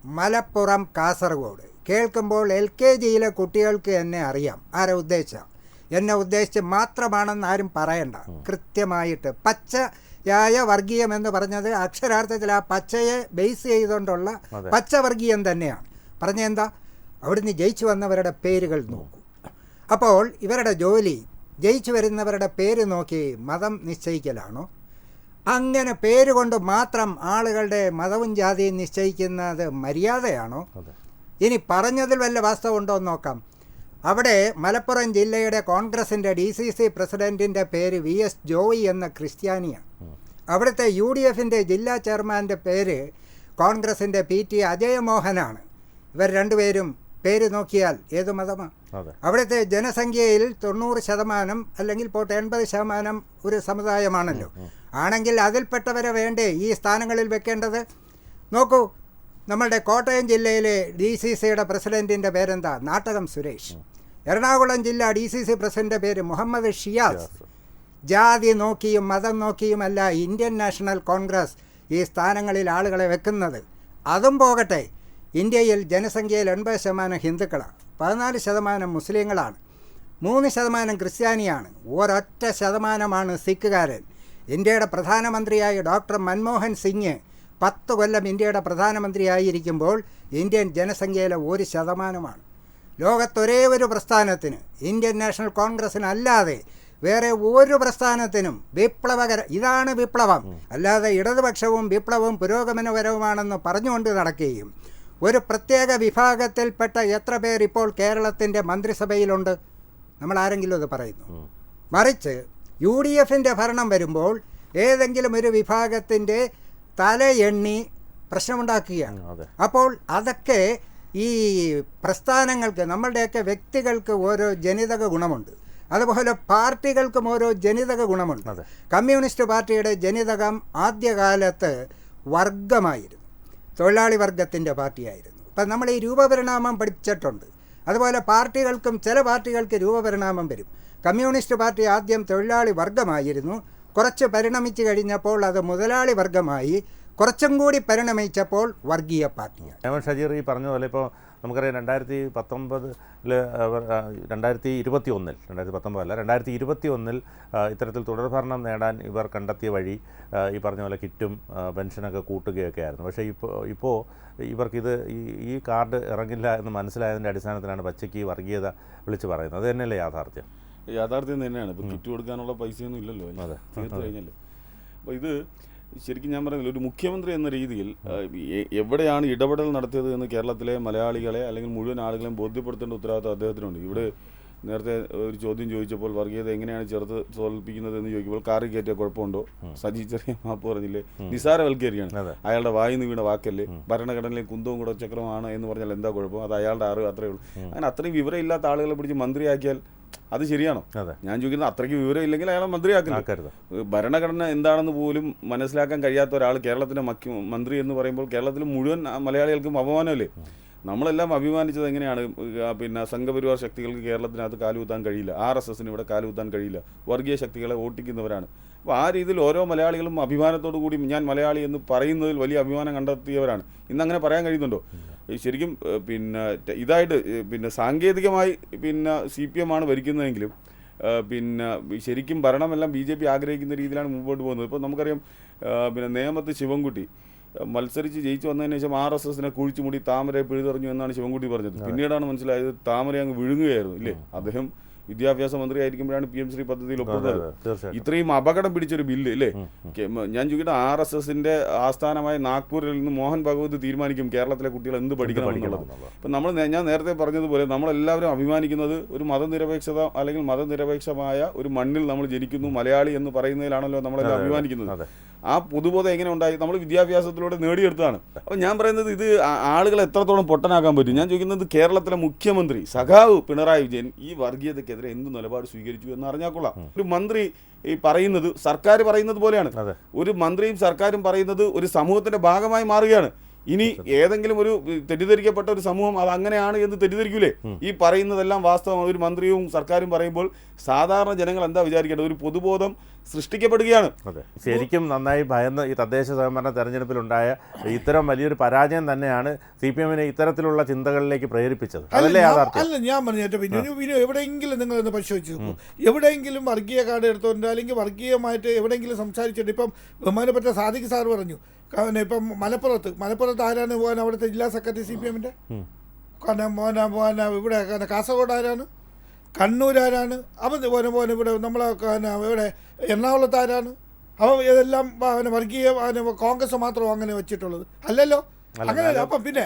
മലപ്പുറം കാസർഗോഡ്. കേൾക്കുമ്പോൾ എൽ കെ ജിയിലെ കുട്ടികൾക്ക് എന്നെ അറിയാം. ആരെ ഉദ്ദേശിച്ച? എന്നെ ഉദ്ദേശിച്ച് മാത്രമാണെന്ന് ആരും പറയണ്ട. കൃത്യമായിട്ട്. പച്ചയായ വർഗീയം എന്ന് പറഞ്ഞത് അക്ഷരാർത്ഥത്തിൽ ആ പച്ചയെ ബേസ് ചെയ്തുകൊണ്ടുള്ള പച്ചവർഗീയം തന്നെയാണ്. പറഞ്ഞ എന്താ? അവിടുന്ന് ജയിച്ചു വന്നവരുടെ പേരുകൾ നോക്കൂ. അപ്പോൾ ഇവരുടെ ജോലി ജയിച്ചു വരുന്നവരുടെ പേര് നോക്കി മതം നിശ്ചയിക്കലാണോ? അങ്ങനെ പേര് കൊണ്ട് മാത്രം ആളുകളുടെ മതവും ജാതിയും നിശ്ചയിക്കുന്നത് മര്യാദയാണോ? ഇനി പറഞ്ഞതിൽ വല്ല വാസ്തവമുണ്ടോ എന്ന് നോക്കാം. അവിടെ മലപ്പുറം ജില്ലയുടെ കോൺഗ്രസിന്റെ ഡി സി സി പ്രസിഡന്റിന്റെ പേര് വി എസ് ജോയി എന്ന ക്രിസ്ത്യാനിയാണ്. അവിടുത്തെ യു ഡി എഫിന്റെ ജില്ലാ ചെയർമാന്റെ പേര് കോൺഗ്രസിന്റെ പി ടി അജയമോഹനാണ്. ഇവർ രണ്ടുപേരും പേര് നോക്കിയാൽ ഏത് മതമാണ് അവിടുത്തെ ജനസംഖ്യയിൽ തൊണ്ണൂറ് ശതമാനം അല്ലെങ്കിൽ പോട്ടെ എൺപത് ശതമാനം ഒരു സമുദായമാണല്ലോ. ആണെങ്കിൽ അതിൽപ്പെട്ടവരെ വേണ്ടേ ഈ സ്ഥാനങ്ങളിൽ വെക്കേണ്ടത്? നോക്കൂ നമ്മളുടെ കോട്ടയം ജില്ലയിലെ ഡി സി സിയുടെ പ്രസിഡന്റിന്റെ പേരെന്താ? നാട്ടകം സുരേഷ്. എറണാകുളം ജില്ല ഡി സി സി പ്രസിഡന്റെ പേര് മുഹമ്മദ് ഷിയാസ്. ജാതി നോക്കിയും മതം നോക്കിയുമല്ല ഇന്ത്യൻ നാഷണൽ കോൺഗ്രസ് ഈ സ്ഥാനങ്ങളിൽ ആളുകളെ വെക്കുന്നത്. അതും പോകട്ടെ ഇന്ത്യയിൽ ജനസംഖ്യയിൽ എൺപത് ശതമാനം ഹിന്ദുക്കളാണ് പതിനാല് ശതമാനം മുസ്ലിങ്ങളാണ് മൂന്ന് ശതമാനം ക്രിസ്ത്യാനിയാണ് ഒരൊറ്റ ശതമാനമാണ് സിഖുകാരൻ. ഇന്ത്യയുടെ പ്രധാനമന്ത്രിയായ ഡോക്ടർ മൻമോഹൻ സിംഗ് പത്ത് കൊല്ലം ഇന്ത്യയുടെ പ്രധാനമന്ത്രിയായിരിക്കുമ്പോൾ ഇന്ത്യൻ ജനസംഖ്യയിലെ ഒരു ശതമാനമാണ്. ലോകത്തൊരേ ഒരു പ്രസ്ഥാനത്തിന് ഇന്ത്യൻ നാഷണൽ കോൺഗ്രസ്സിനല്ലാതെ വേറെ ഒരു പ്രസ്ഥാനത്തിനും വിപ്ലവകര ഇതാണ് വിപ്ലവം. അല്ലാതെ ഇടതുപക്ഷവും വിപ്ലവവും പുരോഗമനപരവുമാണെന്ന് പറഞ്ഞുകൊണ്ട് നടക്കുകയും ഒരു പ്രത്യേക വിഭാഗത്തിൽപ്പെട്ട എത്ര പേർ ഇപ്പോൾ കേരളത്തിന്റെ മന്ത്രിസഭയിലുണ്ട്? നമ്മൾ ആരെങ്കിലും അത് പറയുന്നു. മറിച്ച് യു ഡി എഫിന്റെ ഭരണം വരുമ്പോൾ ഏതെങ്കിലും ഒരു വിഭാഗത്തിന്റെ തലയെണ്ണി പ്രശ്നമുണ്ടാക്കുകയാണ്. അപ്പോൾ അതൊക്കെ ഈ പ്രസ്ഥാനങ്ങൾക്ക് നമ്മളുടെയൊക്കെ വ്യക്തികൾക്ക് ഓരോ ജനിതക ഗുണമുണ്ട്. അതുപോലെ പാർട്ടികൾക്കും ഓരോ ജനിതക ഗുണമുണ്ട്. കമ്മ്യൂണിസ്റ്റ് പാർട്ടിയുടെ ജനിതകം ആദ്യകാലത്ത് വർഗമായിരുന്നു. തൊഴിലാളി വർഗത്തിന്റെ പാർട്ടിയായിരുന്നു. ഇപ്പം നമ്മൾ ഈ രൂപപരിണാമം പഠിച്ചിട്ടുണ്ട്. അതുപോലെ പാർട്ടികൾക്കും ചില പാർട്ടികൾക്ക് രൂപപരിണാമം വരും. കമ്മ്യൂണിസ്റ്റ് പാർട്ടി ആദ്യം തൊഴിലാളി വർഗമായിരുന്നു. കുറച്ച് പരിണമിച്ചു കഴിഞ്ഞപ്പോൾ അത് മുതലാളി വർഗമായി. കുറച്ചും കൂടി പരിണമിച്ചപ്പോൾ വർഗീയ പാർട്ടിയാണ് ഹേമൻ ഷജീർ ഈ പറഞ്ഞ പോലെ ഇപ്പോൾ നമുക്കറിയാം രണ്ടായിരത്തി പത്തൊമ്പതിൽ രണ്ടായിരത്തി ഇരുപത്തി ഒന്നിൽ രണ്ടായിരത്തി പത്തൊമ്പതല്ല രണ്ടായിരത്തി ഇരുപത്തി ഒന്നിൽ ഇത്തരത്തിൽ തുടർഭരണം നേടാൻ ഇവർ കണ്ടെത്തിയ വഴി ഈ പറഞ്ഞ പോലെ കിറ്റും പെൻഷനൊക്കെ കൂട്ടുകയൊക്കെ ആയിരുന്നു പക്ഷേ ഇപ്പോൾ ഇപ്പോൾ ഇവർക്കിത് ഈ ഈ കാർഡ് ഇറങ്ങില്ല എന്ന് മനസ്സിലായതിന്റെ അടിസ്ഥാനത്തിലാണ് പച്ചയ്ക്ക് വർഗീയത വിളിച്ച് പറയുന്നത്. അത് തന്നെയല്ലേ യാഥാർത്ഥ്യം? യാഥാർത്ഥ്യം തന്നെയാണ്. ഇപ്പം കിറ്റ് കൊടുക്കാനുള്ള പൈസയൊന്നും ഇല്ലല്ലോ. തീർത്തു കഴിഞ്ഞല്ലോ. അപ്പോൾ ഇത് ശരിക്കും ഞാൻ പറയുന്നില്ല ഒരു മുഖ്യമന്ത്രി എന്ന രീതിയിൽ എവിടെയാണ് ഇടപെടൽ നടത്തിയത് എന്ന് കേരളത്തിലെ മലയാളികളെ അല്ലെങ്കിൽ മുഴുവൻ ആളുകളെയും ബോധ്യപ്പെടുത്തേണ്ട ഉത്തരവാദിത്വം അദ്ദേഹത്തിനുണ്ട്. ഇവിടെ നേരത്തെ ഒരു ചോദ്യം ചോദിച്ചപ്പോൾ വർഗീയത എങ്ങനെയാണ് ചെറുത്ത് തോൽപ്പിക്കുന്നത് എന്ന് ചോദിക്കുമ്പോൾ കാറി കയറ്റിയ കുഴപ്പമുണ്ടോ? സജി ചെറിയ മാപ്പ് പറഞ്ഞില്ലേ? നിസാരവൽക്കരിയാണ്. അയാളുടെ വായിൽ നിന്ന് വീണ വാക്കല്ലേ? ഭരണഘടനയിലെ കുന്തവും കൂടെ ചക്രമാണ് എന്ന് പറഞ്ഞാൽ എന്താ കുഴപ്പം? അത് അയാളുടെ അറിവ് അത്രേ ഉള്ളൂ. അങ്ങനെ അത്രയും വിവരമില്ലാത്ത ആളുകളെ പിടിച്ച് മന്ത്രിയാക്കിയാൽ അത് ശരിയാണോ? അതെ. ഞാൻ ചോദിക്കുന്നത് അത്രയ്ക്ക് വിവരം ഇല്ലെങ്കിൽ അയാളെ മന്ത്രിയാക്കുന്നു ആക്കരുത്. ഭരണഘടന എന്താണെന്ന് പോലും മനസ്സിലാക്കാൻ കഴിയാത്ത ഒരാൾ കേരളത്തിന്റെ മന്ത്രി എന്ന് പറയുമ്പോൾ കേരളത്തിലെ മുഴുവൻ മലയാളികൾക്കും അപമാനമല്ലേ? നമ്മളെല്ലാം അഭിമാനിച്ചത് എങ്ങനെയാണ്? പിന്നെ സംഘപരിവാർ ശക്തികൾക്ക് കേരളത്തിനകത്ത് കാലുകുത്താൻ കഴിയില്ല. ആർ എസ് എസിന് ഇവിടെ കാലുകുത്താൻ കഴിയില്ല. വർഗീയ ശക്തികളെ ഓട്ടിക്കുന്നവരാണ് അപ്പോൾ ആ രീതിയിൽ ഓരോ മലയാളികളും അഭിമാനത്തോടു കൂടി ഞാൻ മലയാളി എന്ന് പറയുന്നതിൽ വലിയ അഭിമാനം കണ്ടെത്തിയവരാണ്. ഇന്ന് അങ്ങനെ പറയാൻ കഴിയുന്നുണ്ടോ? ശരിക്കും പിന്നെ ഇതായിട്ട് പിന്നെ സാങ്കേതികമായി പിന്നെ സി പി എം ആണ് ഭരിക്കുന്നതെങ്കിലും പിന്നെ ശരിക്കും ഭരണമെല്ലാം ബി ജെ പി ആഗ്രഹിക്കുന്ന രീതിയിലാണ് മുമ്പോട്ട് പോകുന്നത്. ഇപ്പോൾ നമുക്കറിയാം പിന്നെ നേമത്ത് ശിവൻകുട്ടി മത്സരിച്ച് ജയിച്ചു വന്നതിന് ശേഷം ആർ എസ് എസിനെ കുഴിച്ചുമുടി താമരയെ പിഴുതെറിഞ്ഞു എന്നാണ് ശിവൻകുട്ടി പറഞ്ഞത്. പിന്നീടാണ് മനസ്സിലായത് താമര അങ്ങ് വിഴുങ്ങുകയായിരുന്നു ഇല്ലേ? അദ്ദേഹം വിദ്യാഭ്യാസ മന്ത്രി ആയിരിക്കുമ്പോഴാണ് പി എം ശ്രീ പദ്ധതിയിൽ ഒപ്പിടുന്നത്. ഇത്രയും അപകടം പിടിച്ചൊരു ബില്ല് അല്ലേ? ഞാൻ ചോദിക്കട്ടെ ആർ എസ് എസിന്റെ ആസ്ഥാനമായ നാഗ്പൂരിൽ നിന്ന് മോഹൻ ഭഗവത് തീരുമാനിക്കും കേരളത്തിലെ കുട്ടികൾ എന്ത് പഠിക്കണം എന്നുള്ളത്. ഇപ്പം നമ്മൾ ഞാൻ നേരത്തെ പറഞ്ഞതുപോലെ നമ്മളെല്ലാവരും അഭിമാനിക്കുന്നത് ഒരു മതനിരപേക്ഷത അല്ലെങ്കിൽ മതനിരപേക്ഷമായ ഒരു മണ്ണിൽ നമ്മൾ ജനിക്കുന്നു മലയാളി എന്ന് പറയുന്നതിലാണല്ലോ നമ്മളെല്ലാം അഭിമാനിക്കുന്നത്. ആ പൊതുബോധം എങ്ങനെ ഉണ്ടായി? നമ്മൾ വിദ്യാഭ്യാസത്തിലൂടെ നേടിയെടുത്തതാണ്. അപ്പോൾ ഞാൻ പറയുന്നത് ഇത് ആളുകൾ ആളുകളെ എത്രത്തോളം പൊട്ടനാക്കാൻ പറ്റും? ഞാൻ ചോദിക്കുന്നത് കേരളത്തിലെ മുഖ്യമന്ത്രി സഖാവ് പിണറായി വിജയൻ ഈ വർഗീയതയ്ക്കെതിരെ എന്ത് നിലപാട് സ്വീകരിച്ചു എന്ന് അറിഞ്ഞാൽ കൊള്ളാം. ഒരു മന്ത്രി ഈ പറയുന്നത് സർക്കാർ പറയുന്നത് പോലെയാണ്. ഒരു മന്ത്രിയും സർക്കാരും പറയുന്നത് ഒരു സമൂഹത്തിന്റെ ഭാഗമായി മാറുകയാണ്. ഇനി ഏതെങ്കിലും ഒരു തെറ്റിദ്ധരിക്കപ്പെട്ട ഒരു സമൂഹം അത് അങ്ങനെയാണ് എന്ന് തെറ്റിദ്ധരിക്കൂലേ? ഈ പറയുന്നതെല്ലാം വാസ്തവമാണ് ഒരു മന്ത്രിയും സർക്കാരും പറയുമ്പോൾ സാധാരണ ജനങ്ങൾ എന്താ വിചാരിക്കേണ്ടത്? ഒരു പൊതുബോധം സൃഷ്ടിക്കപ്പെടുകയാണ്. അതെ. ശരിക്കും നന്നായി ഭയന്ന് ഈ തദ്ദേശ സ്വയംഭരണ തെരഞ്ഞെടുപ്പിലുണ്ടായ ഇത്തരം വലിയൊരു പരാജയം തന്നെയാണ് സി പി എമ്മിനെ ഇത്തരത്തിലുള്ള ചിന്തകളിലേക്ക് പ്രേരിപ്പിച്ചത്. അല്ല അതല്ലേ ഞാൻ- അല്ല ഞാൻ പറഞ്ഞു പിന്നെ പിന്നെ എവിടെയെങ്കിലും നിങ്ങൾ ഒന്ന് പരിശോധിച്ചു എവിടെയെങ്കിലും വർഗീയ കാർഡ് എടുത്തോണ്ട് അല്ലെങ്കിൽ വർഗീയമായിട്ട് എവിടെയെങ്കിലും സംസാരിച്ചിട്ട് ഇപ്പം ബഹുമാനപ്പെട്ട സാദിഖ് സാർ പറഞ്ഞു കാരണം ഇപ്പം മലപ്പുറത്ത് മലപ്പുറത്ത് ആരാണ് പോകാൻ അവിടുത്തെ ജില്ലാ സെക്രട്ടറി സി പി എമ്മിന്റെ കാരണം മോന മോന ഇവിടെ കാരണം കാസർഗോഡ് ആരാണ്? കണ്ണൂർ ആരാണ്? അവൻ പോനെ പോനെ ഇവിടെ നമ്മളെ ഇവിടെ എറണാകുളത്ത് ആരാണ്? അവ ഇതെല്ലാം വർഗീയ കോൺഗ്രസ് മാത്രം അങ്ങനെ വെച്ചിട്ടുള്ളത്. അല്ലല്ലോ? അങ്ങനെയല്ല അപ്പം പിന്നെ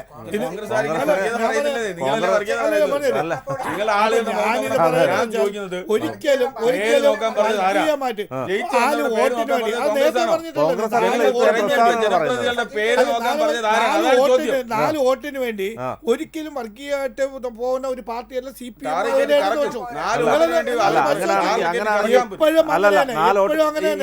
ഒരിക്കലും ഒരിക്കലും നാല് വോട്ടിന് വേണ്ടി. ഒരിക്കലും വർഗീയമായിട്ട് പോകുന്ന ഒരു പാർട്ടിയല്ല സി പി എം. എപ്പോഴും അങ്ങനെ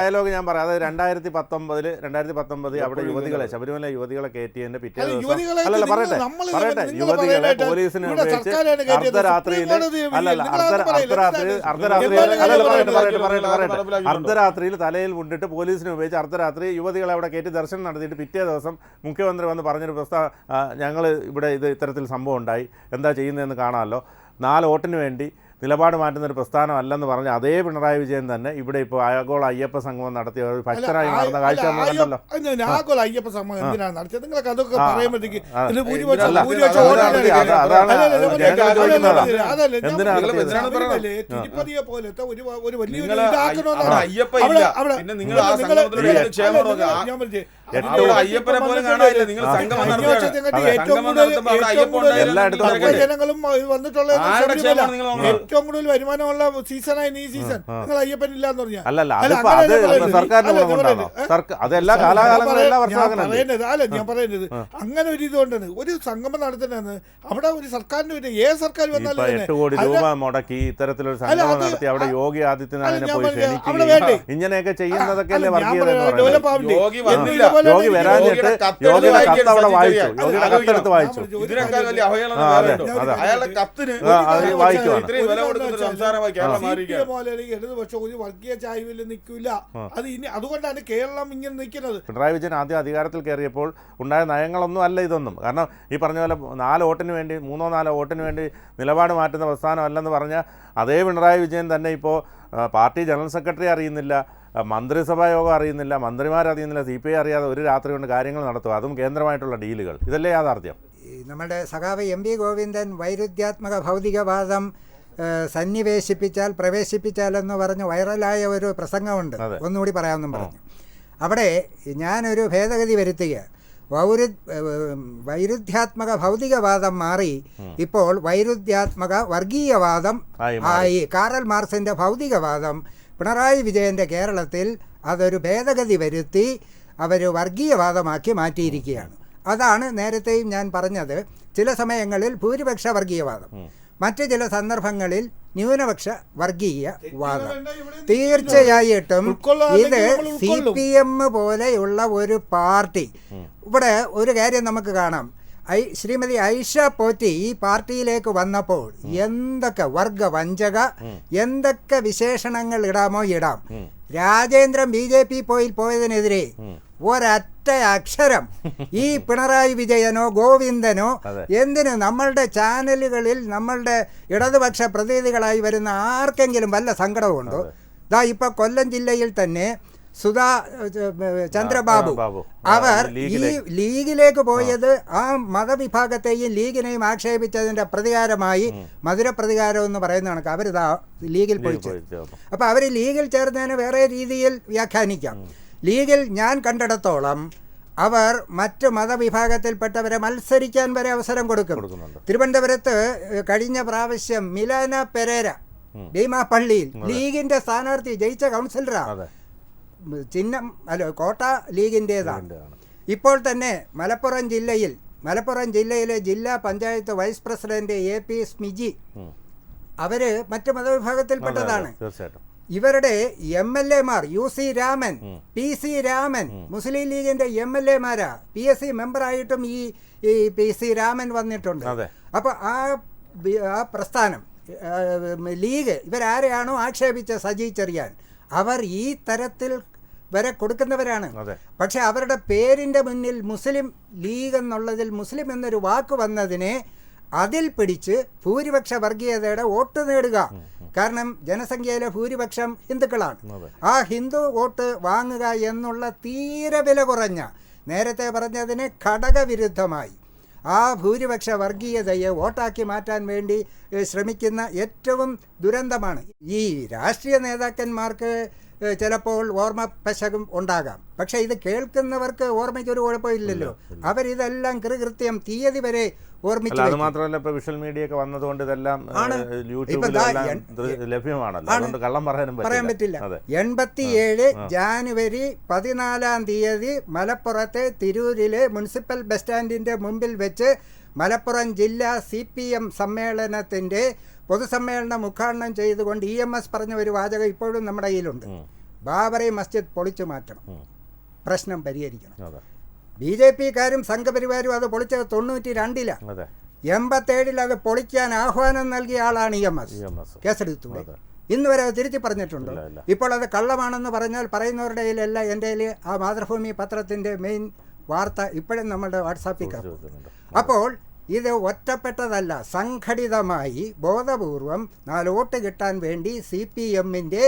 ഡയലോഗ് ഞാൻ പറയാം. അതായത് രണ്ടായിരത്തി പത്തൊമ്പതിൽ രണ്ടായിരത്തി പത്തൊമ്പത് അവിടെ യുവതികളെ ശബരിമല യുവതികളെ കയറ്റിയതിന്റെ പിറ്റേ ദിവസം അല്ലല്ല പറയട്ടെ പറയട്ടെ യുവതികളെ പോലീസിന് ഉപയോഗിച്ച് അർദ്ധരാത്രിയിൽ അല്ലല്ല അർദ്ധരാത്രി അർദ്ധരാത്രി? അർദ്ധരാത്രിയിൽ എന്താണ് അല്ലല്ല പറയട്ടെ പറയട്ടെ പറയട്ടെ പറയട്ടെ അർദ്ധരാത്രിയിൽ തലയിൽ മുണ്ടിട്ട് പോലീസിനെ ഉപയോഗിച്ച് അർദ്ധരാത്രി യുവതികളെ അവിടെ കയറ്റി ദർശനം നടത്തിയിട്ട് പിറ്റേ ദിവസം മുഖ്യമന്ത്രി വന്ന് പറഞ്ഞൊരു പ്രസ്താവ ഞങ്ങൾ ഇവിടെ ഇത് ഇത്തരത്തിൽ സംഭവം ഉണ്ടായി. എന്താ ചെയ്യുന്നതെന്ന് കാണാമല്ലോ. നാല് വോട്ടിന് വേണ്ടി നിലപാട് മാറ്റുന്ന ഒരു പ്രസ്ഥാനമല്ലെന്ന് പറഞ്ഞ അതേ പിണറായി വിജയൻ തന്നെ ഇവിടെ ഇപ്പോൾ ആഗോള അയ്യപ്പ സംഗമം നടത്തിയ ഒരു ഭക്തരായി മാറുന്ന നടന്ന കാഴ്ച നമ്മൾ കണ്ടല്ലോ. ആഗോള അയ്യപ്പ സംഗമം എന്തിനാണ് നടത്തിയത്? നിങ്ങൾക്ക് അതൊക്കെ പറയുമ്പോഴത്തേക്ക്? തിരുപ്പതിയെ പോലത്തെ ഒരു ഒരു വലിയൊരു ഇതാക്കണമെന്നാണ്. അയ്യപ്പ പിന്നെ നിങ്ങൾ അയ്യപ്പനെ പോലും കാണാനില്ല? നിങ്ങൾ ഏറ്റവും അയ്യപ്പ കൂടുതൽ. ജനങ്ങളും? ഏറ്റവും വരുമാനമുള്ള സീസണായി ഈ സീസൺ. നിങ്ങൾ അയ്യപ്പൻ പറഞ്ഞാൽ അല്ലല്ല അത് അങ്ങനെയല്ല? പറയുന്നത്. അല്ല, ഞാൻ പറയുന്നത്. അങ്ങനെ ഒരു ഇതുകൊണ്ടാണ് ഒരു സംഗമം നടത്തുന്നതെന്ന് അവിടെ ഒരു സർക്കാരിന്റെ ഒരു ഏത് സർക്കാർ വന്നാലും എട്ട് കോടി രൂപ മുടക്കി ഇത്തരത്തിലൊരു സംഗമം നടത്തി അവിടെ യോഗി ആദിത്യനാഥിനെ പോയി? ഇങ്ങനെയൊക്കെ ചെയ്യുന്നതൊക്കെ അല്ലേ വർഗീയത വരാഞ്ഞിട്ട് കത്ത് അവിടെ വായിച്ചു. കത്തെടുത്ത് വായിച്ചു. ഒരു വർഗീയ ചായ്വിൽ നിൽക്കില്ല. അത് ഇനി അതുകൊണ്ടാണ് കേരളം ഇങ്ങനെ നിൽക്കുന്നത്. പിണറായി വിജയൻ ആദ്യം അധികാരത്തിൽ കയറിയപ്പോൾ ഉണ്ടായ നയങ്ങളൊന്നും അല്ല ഇതൊന്നും. കാരണം ഈ പറഞ്ഞ പോലെ നാല് വോട്ടിന് വേണ്ടി മൂന്നോ നാലോ വോട്ടിന് വേണ്ടി നിലപാട് മാറ്റുന്ന പ്രസ്ഥാനം അല്ലെന്ന് പറഞ്ഞ അതേ പിണറായി വിജയൻ തന്നെ ഇപ്പോൾ പാർട്ടി ജനറൽ സെക്രട്ടറി അറിയുന്നില്ല. മന്ത്രിസഭാ യോഗം അറിയുന്നില്ല മന്ത്രിമാരറിയുന്നില്ല സി പി ഐ അറിയാതെ ഒരു രാത്രി കൊണ്ട് കാര്യങ്ങൾ നടത്തുക. അതും കേന്ദ്രമായിട്ടുള്ള ഡീലുകൾ. ഇതല്ലേ യാഥാർത്ഥ്യം. നമ്മുടെ സഖാവ് എം വി ഗോവിന്ദൻ വൈരുദ്ധ്യാത്മക ഭൗതികവാദം സന്നിവേശിപ്പിച്ചാൽ പ്രവേശിപ്പിച്ചാൽ എന്ന് പറഞ്ഞ് വൈറലായ ഒരു പ്രസംഗമുണ്ട്. ഒന്നുകൂടി പറയാമെന്നും പറഞ്ഞു. അവിടെ ഞാനൊരു ഭേദഗതി വരുത്തുക. വൗരു വൈരുദ്ധ്യാത്മക ഭൗതികവാദം മാറി ഇപ്പോൾ വൈരുദ്ധ്യാത്മക വർഗീയവാദം ആയി കാറൽ മാർസിന്റെ ഭൗതികവാദം പിണറായി വിജയന്റെ കേരളത്തിൽ അതൊരു ഭേദഗതി വരുത്തി അവർ വർഗീയവാദമാക്കി മാറ്റിയിരിക്കുകയാണ്. അതാണ് നേരത്തെയും ഞാൻ പറഞ്ഞത്. ചില സമയങ്ങളിൽ ഭൂരിപക്ഷ വർഗീയവാദം. മറ്റു ചില സന്ദർഭങ്ങളിൽ ന്യൂനപക്ഷ വർഗീയ വാദം. തീർച്ചയായിട്ടും ഇത് സി പി എം പോലെയുള്ള ഒരു പാർട്ടി. ഇവിടെ ഒരു കാര്യം നമുക്ക് കാണാം. ഐ ശ്രീമതി ഐഷ പോറ്റി ഈ പാർട്ടിയിലേക്ക് വന്നപ്പോൾ എന്തൊക്കെ വർഗ വഞ്ചക എന്തൊക്കെ വിശേഷണങ്ങൾ ഇടാമോ ഇടാം. രാജേന്ദ്രൻ ബി ജെ പി പോയി പോയതിനെതിരെ ഒരൊറ്റ അക്ഷരം ഈ പിണറായി വിജയനോ ഗോവിന്ദനോ എന്തിനു എന്തിന് നമ്മളുടെ ചാനലുകളിൽ നമ്മളുടെ ഇടതുപക്ഷ പ്രതിനിധികളായി വരുന്ന ആർക്കെങ്കിലും വല്ല സങ്കടമുണ്ടോ ദാ ഇപ്പൊ കൊല്ലം ജില്ലയിൽ തന്നെ സുധാ ചന്ദ്രബാബു. അവർ ഈ ലീഗിലേക്ക്. പോയത് ആ. മതവിഭാഗത്തെയും ലീഗിനെയും ആക്ഷേപിച്ചതിന്റെ പ്രതികാരമായി മധുര പ്രതികാരം എന്ന് പറയുന്ന കണക്ക് അവരിതാ ലീഗിൽ പോയി അപ്പൊ അവർ ലീഗിൽ ചേർന്നതിന് വേറെ രീതിയിൽ വ്യാഖ്യാനിക്കാം. ലീഗിൽ ഞാൻ കണ്ടിടത്തോളം അവർ മറ്റ് മതവിഭാഗത്തിൽപ്പെട്ടവരെ മത്സരിക്കാൻ വരെ അവസരം കൊടുക്കും. തിരുവനന്തപുരത്ത് കഴിഞ്ഞ പ്രാവശ്യം മിലാന പെരേര ഭീമാപള്ളിയിൽ ലീഗിന്റെ സ്ഥാനാർത്ഥി ജയിച്ച കൗൺസിലറാണ് ചിഹ്നം അല്ല കോട്ട ലീഗിന്റേതാണ് ഇപ്പോൾ തന്നെ മലപ്പുറം ജില്ലയിൽ മലപ്പുറം ജില്ലയിലെ ജില്ലാ panchayat vice president A P Smiji. അവർ മറ്റു മതവിഭാഗത്തിൽപ്പെട്ടതാണ്. ഇവരുടെ എം എൽ എമാർ U C Raman P C Raman Muslim ലീഗിന്റെ എം എൽ എമാരാ പി എസ് സി മെമ്പറായിട്ടും ഈ ഈ പി സി രാമൻ വന്നിട്ടുണ്ട്. അപ്പൊ അപ്പോൾ ആ ആ പ്രസ്ഥാനം ലീഗ് ഇവരാരെയാണോ ആക്ഷേപിച്ച സജി ചെറിയാൻ? അവർ ഈ തരത്തിൽ വരെ കൊടുക്കുന്നവരാണ്. പക്ഷെ അവരുടെ പേരിന്റെ മുന്നിൽ മുസ്ലിം ലീഗ് എന്നുള്ളതിൽ മുസ്ലിം എന്നൊരു വാക്ക് വന്നതിനെ അതിൽ പിടിച്ച് ഭൂരിപക്ഷ വർഗീയതയുടെ വോട്ട് നേടുക. കാരണം ജനസംഖ്യയിലെ ഭൂരിപക്ഷം ഹിന്ദുക്കളാണ്. ആ ഹിന്ദു വോട്ട് വാങ്ങുക എന്നുള്ള തീരെ വില കുറഞ്ഞ നേരത്തെ പറഞ്ഞതിന് ഘടകവിരുദ്ധമായി ആ ഭൂരിപക്ഷ വർഗീയതയെ വോട്ടാക്കി മാറ്റാൻ വേണ്ടി ശ്രമിക്കുന്ന ഏറ്റവും ദുരന്തമാണ് ഈ രാഷ്ട്രീയ നേതാക്കന്മാർക്ക് ചിലപ്പോൾ ഓർമ്മ പശകും ഉണ്ടാകാം. പക്ഷെ ഇത് കേൾക്കുന്നവർക്ക് ഓർമ്മയ്ക്ക് ഓർമ്മയ്ക്കൊരു കുഴപ്പമില്ലല്ലോ. അവരിതെല്ലാം കൃകൃത്യം തീയതി വരെ ഓർമ്മിച്ചു അത് മാത്രമല്ല ഇപ്പൊ വിഷ്വൽ മീഡിയ ഒക്കെ വന്നതുകൊണ്ട് ഇതെല്ലാം ലഭ്യമാണല്ലോ. കള്ളം പറയാൻ പറ്റില്ല. എൺപത്തിയേഴ് ജാനുവരി പതിനാലാം തീയതി മലപ്പുറത്തെ തിരൂരിലെ മുനിസിപ്പൽ ബസ് സ്റ്റാൻഡിന്റെ മുമ്പിൽ വെച്ച് മലപ്പുറം ജില്ലാ സി പി എം സമ്മേളനത്തിന്റെ പൊതുസമ്മേളനം ഉദ്ഘാടനം ചെയ്തുകൊണ്ട് ഇ എം എസ് പറഞ്ഞ ഒരു വാചകം ഇപ്പോഴും നമ്മുടെ കയ്യിലുണ്ട്. ബാബറി മസ്ജിദ് പൊളിച്ചു മാറ്റണം. പ്രശ്നം പരിഹരിക്കണം. ബി ജെ പിക്കാരും സംഘപരിവാരും അത് പൊളിച്ചത് തൊണ്ണൂറ്റി രണ്ടിലാണ് എൺപത്തേഴിൽ അത് പൊളിക്കാൻ ആഹ്വാനം നൽകിയ ആളാണ് ഇ എം എസ്. കേസെടുത്തു കേസെടുത്തൂടെ ഇന്ന് വരെ അത്. തിരുത്തി പറഞ്ഞിട്ടുണ്ട്. ഇപ്പോൾ അത് കള്ളമാണെന്ന് പറഞ്ഞാൽ പറയുന്നവരുടെ കയ്യിലല്ല എന്റെ കയ്യിൽ ആ മാതൃഭൂമി പത്രത്തിന്റെ മെയിൻ വാർത്ത ഇപ്പോഴും നമ്മളുടെ വാട്സാപ്പിൽ അപ്പോൾ ഇത് ഒറ്റപ്പെട്ടതല്ല സംഘടിതമായി ബോധപൂർവം നാലോട്ട് കിട്ടാൻ വേണ്ടി സി പി എമ്മിന്റെ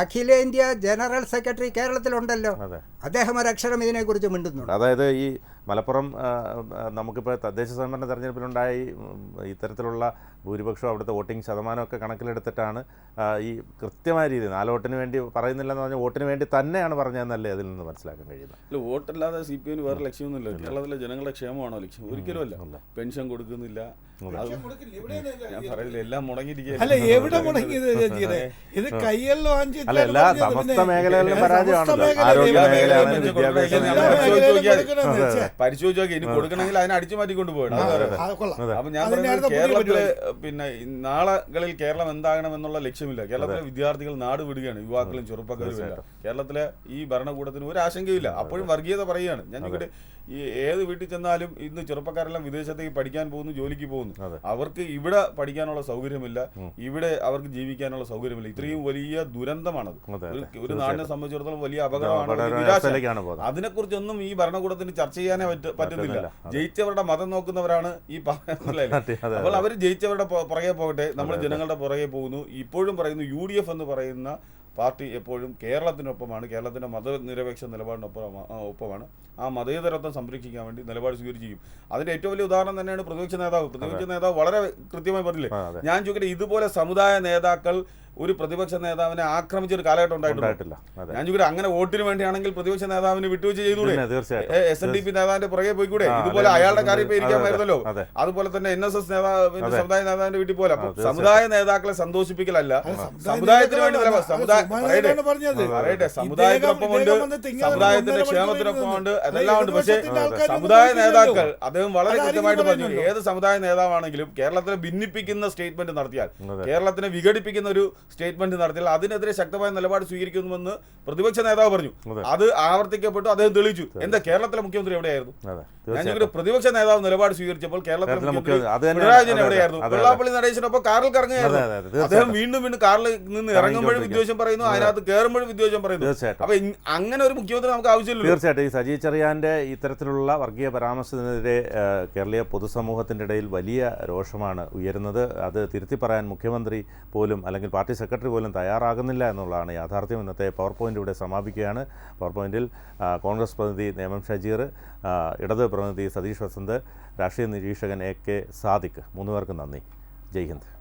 അഖിലേന്ത്യാ ജനറൽ സെക്രട്ടറി കേരളത്തിലുണ്ടല്ലോ. അദ്ദേഹം ഒരക്ഷരം ഇതിനെക്കുറിച്ച് മിണ്ടുന്നുണ്ട്? അതായത് ഈ മലപ്പുറം നമുക്കിപ്പോൾ തദ്ദേശ സ്വയംഭരണ തെരഞ്ഞെടുപ്പിലുണ്ടായി ഇത്തരത്തിലുള്ള ഭൂരിപക്ഷം അവിടുത്തെ വോട്ടിംഗ് ശതമാനമൊക്കെ കണക്കിലെടുത്തിട്ടാണ് ഈ കൃത്യമായ രീതി നാല് വോട്ടിന് വേണ്ടി പറയുന്നില്ലെന്ന് പറഞ്ഞാൽ വോട്ടിന് വേണ്ടി തന്നെയാണ് പറഞ്ഞതെന്നല്ലേ അതിൽ നിന്ന് മനസ്സിലാക്കാൻ കഴിയുന്നത്? അല്ല വോട്ടല്ലാതെ സി പി എമ്മിന് വേറെ ലക്ഷ്യമൊന്നുമില്ല കേരളത്തിലെ ജനങ്ങളുടെ ക്ഷേമമാണോ ലക്ഷ്യം? ഒരിക്കലും അല്ല. പെൻഷൻ കൊടുക്കുന്നില്ല. ഞാൻ പറയില്ല എല്ലാം. അല്ല എവിടെ മുടങ്ങിയത് ഇത് കയ്യിൽ എല്ലാ സമസ്ത. മേഖലകളിലും പരാജയമാണ് ആരോഗ്യ മേഖലയാണ് വിദ്യാഭ്യാസ മേഖല പരിശോധിച്ച് നോക്കി ഇനി കൊടുക്കണമെങ്കിൽ അതിനെ അടിച്ചു മാറ്റി കൊണ്ടുപോകണം അത് വേറെ. അത്. കൊള്ളാം. അതെ. അപ്പൊ ഞാൻ കേരളത്തിൽ പറയുന്നത്. പിന്നെ നാളകളിൽ നാളെകളിൽ കേരളം എന്താകണം എന്നുള്ള ലക്ഷ്യമില്ല. കേരളത്തിലെ വിദ്യാർത്ഥികൾ നാട് വിടുകയാണ് യുവാക്കളും ചെറുപ്പക്കാരും കേരളത്തിലെ ഈ ഭരണകൂടത്തിന് ഒരു ആശങ്കയില്ല. അപ്പോഴും വർഗീയത പറയുകയാണ്. ഞാൻ ഇവിടെ ഈ ഏത് വീട്ടിൽ ചെന്നാലും ഇന്ന് ചെറുപ്പക്കാരെല്ലാം വിദേശത്തേക്ക് പഠിക്കാൻ പോകുന്നു ജോലിക്ക് പോകുന്നു. അവർക്ക് ഇവിടെ പഠിക്കാനുള്ള സൗകര്യമില്ല. ഇവിടെ അവർക്ക് ജീവിക്കാനുള്ള സൗകര്യമില്ല. ഇത്രയും വലിയ ദുരന്തമാണത് ഒരു- നാടിനെ സംബന്ധിച്ചിടത്തോളം വലിയ അപകടമാണ്. അതിനെക്കുറിച്ചൊന്നും ഈ ഭരണകൂടത്തിന് ചർച്ച ചെയ്യാനേ പറ്റുന്നില്ല. ജയിച്ചവരുടെ മതം നോക്കുന്നവരാണ് ഈ അപ്പോൾ അവർ ജയിച്ചവരുടെ പുറകെ പോകട്ടെ. നമ്മൾ ജനങ്ങളുടെ പുറകെ പോകുന്നു. ഇപ്പോഴും പറയുന്നു യു ഡി എഫ് എന്ന് പറയുന്ന പാർട്ടി എപ്പോഴും കേരളത്തിനൊപ്പമാണ് കേരളത്തിന്റെ മതനിരപേക്ഷ നിലപാടിനൊപ്പം ഒപ്പമാണ്. ആ മതേതരത്വം സംരക്ഷിക്കാൻ വേണ്ടി നിലപാട് സ്വീകരിച്ചിരിക്കും അതിന്റെ ഏറ്റവും വലിയ ഉദാഹരണം തന്നെയാണ് പ്രതിപക്ഷ നേതാവ്. പ്രതിപക്ഷ നേതാവ് വളരെ കൃത്യമായി പറഞ്ഞില്ലേ? ഞാൻ ചോദിക്കട്ടെ ഇതുപോലെ സമുദായ നേതാക്കൾ ഒരു പ്രതിപക്ഷ നേതാവിനെ ആക്രമിച്ച ഒരു കാലഘട്ടം ഉണ്ടായിട്ടുണ്ട്. ഉണ്ടായിട്ടില്ല. ഞാൻ ചോദിക്കട്ടെ അങ്ങനെ വോട്ടിന് വേണ്ടിയാണെങ്കിൽ പ്രതിപക്ഷ നേതാവിന് വിട്ടുവീഴ്ച ചെയ്തൂടെ തീർച്ചയായിട്ടും. എസ് എൻ ഡി പി നേതാവിന്റെ പുറകെ പോയിക്കൂടെ? ഇതുപോലെ അയാളുടെ കാര്യം ഇപ്പൊ ഇരിക്കാമായിരുന്നല്ലോ അതുപോലെ തന്നെ എൻ എസ് എസ് നേതാവ് സമുദായ നേതാവിന്റെ വീട്ടിൽ പോലെ. അപ്പൊ സമുദായ നേതാക്കളെ സന്തോഷിപ്പിക്കലല്ല. സമുദായ സമുദായത്തിന് വേണ്ടി പറയട്ടെ. സമുദായത്തിനൊപ്പമുണ്ട് സമുദായത്തിന്റെ ക്ഷേമത്തിനൊപ്പമുണ്ട് അതെല്ലാം ഉണ്ട് പക്ഷേ സമുദായ നേതാക്കൾ അദ്ദേഹം വളരെ കൃത്യമായിട്ട് പറഞ്ഞു. ഏത് സമുദായ നേതാവാണെങ്കിലും കേരളത്തിനെ ഭിന്നിപ്പിക്കുന്ന സ്റ്റേറ്റ്മെന്റ് നടത്തിയാൽ കേരളത്തിനെ വിഘടിപ്പിക്കുന്ന ഒരു സ്റ്റേറ്റ്മെന്റ് നടത്തിയാൽ അതിനെതിരെ ശക്തമായ നിലപാട് സ്വീകരിക്കുമെന്ന് പ്രതിപക്ഷ നേതാവ് പറഞ്ഞു. അത്. ആവർത്തിക്കപ്പെട്ടു അദ്ദേഹം തെളിയിച്ചു. എന്താ കേരളത്തിലെ മുഖ്യമന്ത്രി എവിടെയായിരുന്നു? ഞാൻ ഞങ്ങളുടെ പ്രതിപക്ഷ നേതാവ് നിലപാട് സ്വീകരിച്ചപ്പോൾ കേരളത്തിലെ മുഖ്യമന്ത്രി പിണറായി വിജയൻ എവിടെയായിരുന്നു. വെള്ളാപ്പള്ളി നടേശനൊപ്പം കാറിൽ കറങ്ങുകയായിരുന്നു. അദ്ദേഹം വീണ്ടും വീണ്ടും കാറിൽ നിന്ന് ഇറങ്ങുമ്പോഴും വിദ്വേഷം പറയുന്നു അതിനകത്ത് കയറുമ്പോഴും വിദ്വേഷം പറയുന്നു. അപ്പൊ അങ്ങനെ ഒരു മുഖ്യമന്ത്രി നമുക്ക് ആവശ്യമില്ല തീർച്ചയായിട്ടും. ഈ സജി ചെറിയാന്റെ ഇത്തരത്തിലുള്ള വർഗീയ പരാമർശത്തിനെതിരെ കേരളീയ പൊതുസമൂഹത്തിന്റെ ഇടയിൽ വലിയ രോഷമാണ് ഉയരുന്നത്. അത് തിരുത്തി പറയാൻ മുഖ്യമന്ത്രി പോലും അല്ലെങ്കിൽ പാർട്ടി സെക്രട്ടറി പോലും തയ്യാറാകുന്നില്ല എന്നുള്ളതാണ് യാഥാർത്ഥ്യം. ഇന്നത്തെ പവർ പോയിന്റ് ഇവിടെ സമാപിക്കുകയാണ്. പവർ പോയിന്റിൽ കോൺഗ്രസ് പ്രതിനിധി നേമം ഷജീർ ഇടത് പ്രതിനിധി സതീഷ് വസന്ത് രാഷ്ട്രീയ നിരീക്ഷകൻ എ കെ സാദിഖ്. മൂന്നുപേർക്കും നന്ദി. ജയ് ഹിന്ദ്.